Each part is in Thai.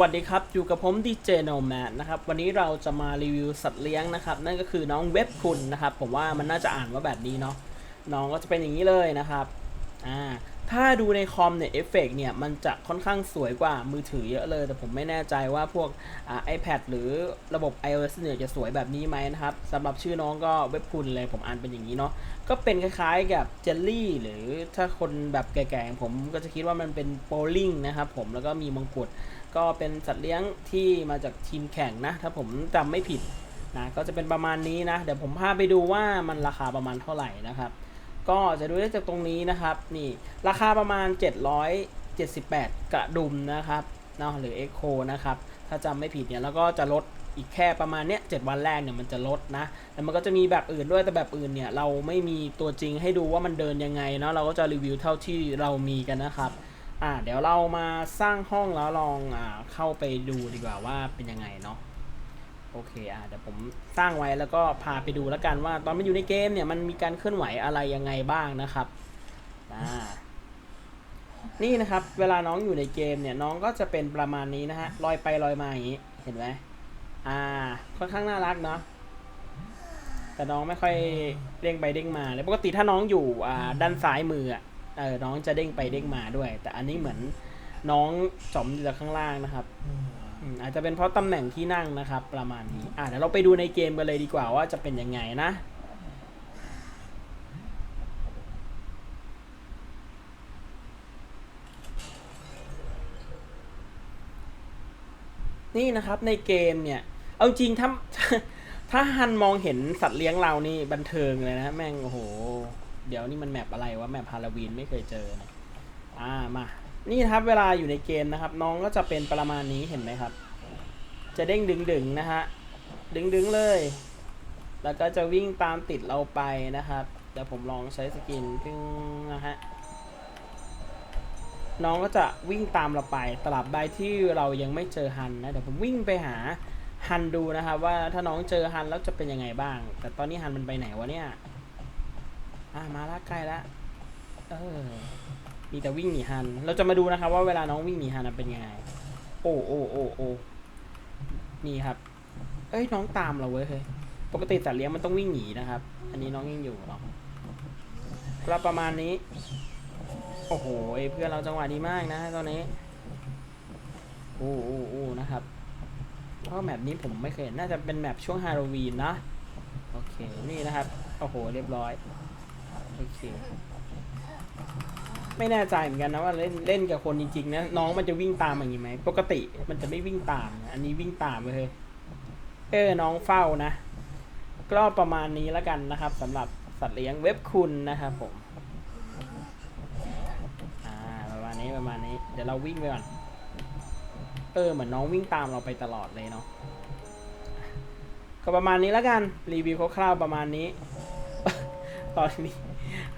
วัสดีครับ อยู่กับผมดีเจโนแมนนะครับ วันนี้เราจะมารีวิวสัตว์เลี้ยงนะครับ นั่นก็คือน้องเว็บคุณนะครับ ผมว่ามันน่าจะอ่านว่าแบบนี้เนาะ น้องก็จะเป็นอย่างนี้เลยนะครับ อ่า ถ้าดูในคอมเนี่ยเอฟเฟกเนี่ยมันจะค่อนข้างสวยกว่ามือถือเยอะเลย แต่ผมไม่แน่ใจว่าพวกไอ่า iPad หรือระบบ iOS เนี่ยจะสวยแบบนี้ไหมนะครับสำหรับชื่อน้องก็เว็บคุณเลยผมอ่านเป็นอย่างนี้เนาะก็เป็นคล้ายๆกับเจลลี่หรือถ้าคนแบบแก่ๆผมก็จะคิดว่ามันเป็นโบลิ่งนะครับผมแล้วก็มีมงกุฎก็เป็นสัตว์เลี้ยงที่มาจากทีมแข่งนะ ถ้าผมจำไม่ผิดนะก็จะเป็นประมาณนี้นะ เดี๋ยวผมพาไปดูว่ามันราคาประมาณเท่าไหร่นะครับ ก็จะดูได้จากตรงนี้นะครับ นี่ราคาประมาณ 778 กระดุมนะครับเนาะหรือ Echo นะครับ ถ้าจำไม่ผิดเนี่ยแล้วก็จะลดอีกแค่ประมาณเนี้ย7วันแรกเนี่ยมันจะลดนะแต่มันก็จะมีแบบอื่นด้วยแต่แบบอื่นเนี่ยเราไม่มีตัวจริงให้ดูว่ามันเดินยังไงเนาะเราก็จะรีวิวเท่าที่เรามีกันนะครับอ่าเดี๋ยวเรามาสร้างห้องแล้วลองอ่าเข้าไปดูดีกว่าว่าเป็นยังไงเนาะ โอเคอ่าเดี๋ยวผมสร้างไว้แล้วก็พาไปดูแล้วกันว่า ตอนมันอยู่ในเกมเนี่ยมันมีการเคลื่อนไหวอะไรยังไงบ้างนะครับอ่านี่นะครับ เวลาน้องอยู่ในเกมเนี่ยน้องก็จะเป็นประมาณนี้นะฮะลอยไปลอยมาอย่างนี้เห็นไหมอ่า ค่อนข้างน่ารักเนาะแต่น้องไม่ค่อยเด้งไปเด้งมาเลยปกติถ้าน้องอยู่อ่าด้านซ้ายมืออะเออน้องจะเด้งไปเด้งมาด้วย แต่อันนี้เหมือนน้องจมอยู่จากข้างล่างนะครับ อาจจะเป็นเพราะตำแหน่งที่นั่งนะครับ ประมาณนี้อ่าเดี๋ยวเราไปดูในเกมกันเลยดีกว่าว่าจะเป็นยังไงนะนี่นะครับในเกมเนี่ย เอาจริงถ้าถ้าฮันมองเห็นสัตว์เลี้ยงเรานี่บันเทิงเลยนะแม่งโอ้โห เดี๋ยวนี่มันแมปอะไรวะแมปฮาโลวีนไม่เคยเจอนะอ่ามา นี่ครับเวลาอยู่ในเกมนะครับ น้องก็จะเป็นประมาณนี้เห็นไหมครับ จะเด้งดึงดึงนะฮะ ดึงดึงเลย แล้วก็จะวิ่งตามติดเราไปนะครับ เดี๋ยวผมลองใช้สกินพึ่งนะฮะ น้องก็จะวิ่งตามเราไปตราบใดที่เรายังไม่เจอฮันนะ เดี๋ยวผมวิ่งไปหาฮันดูนะครับว่าถ้าน้องเจอฮันแล้วจะเป็นยังไงบ้าง แต่ตอนนี้ฮันมันไปไหนวะเนี่ย อะมาละใกล้ละ เออ มีแต่วิ่งหนีฮัน เราจะมาดูนะครับว่าเวลาน้องวิ่งหนีฮันเป็นยังไง โอ้โอ้โอ้โอ้ นี่ครับ เอ้ยน้องตามเราเว้ยเฮ้ยปกติสัตว์เลี้ยงมันต้องวิ่งหนีนะครับ อันนี้น้องยังอยู่เนาะก็ประมาณนี้ โอ้โหเพื่อนเราจังหวะดีมากนะตอนนี้โอ้โอ้โอ้นะครับเพราะแมปนี้ผมไม่เคยเห็นน่าจะเป็นแมปช่วงฮาโลวีนนะ โอเค นี่นะครับ โอ้โห เรียบร้อย โอเค ไม่แน่ใจเหมือนกันนะว่าเล่นเล่นกับคนจริงๆนะน้องมันจะวิ่งตามอย่างนี้ไหมปกติมันจะไม่วิ่งตามนะอันนี้วิ่งตามเลยเออน้องเฝ้านะก็ประมาณนี้แล้วกันนะครับสำหรับสัตว์เลี้ยงเว็บคุณนะครับผมอ่าประมาณนี้ประมาณนี้ เดี๋ยวเราวิ่งไปก่อนเออเหมือนน้องวิ่งตามเราไปตลอดเลยเนาะก็ประมาณนี้แล้วกันรีวิวคร่าวๆประมาณนี้ ตอนนี้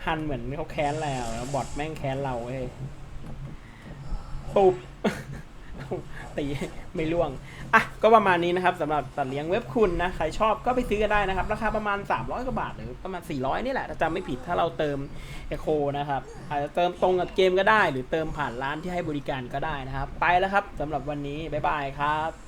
ฮันเหมือนเขาแค้นแล้วบอทแม่งแค้นเราเว้ยปุ๊บตีไม่ล่วง อะ ก็ประมาณนี้นะครับสำหรับสัตว์เลี้ยงเว็บคุณนะ ใครชอบก็ไปซื้อกันได้นะครับ ราคาประมาณ 300 กว่าบาท หรือประมาณ 400 นี่แหละถ้าจำไม่ผิดถ้าเราเติมเอโคนะครับ อาจจะเติมตรงกับเกมก็ได้ หรือเติมผ่านร้านที่ให้บริการก็ได้นะครับ ไปแล้วครับสำหรับวันนี้ บ๊ายบายครับ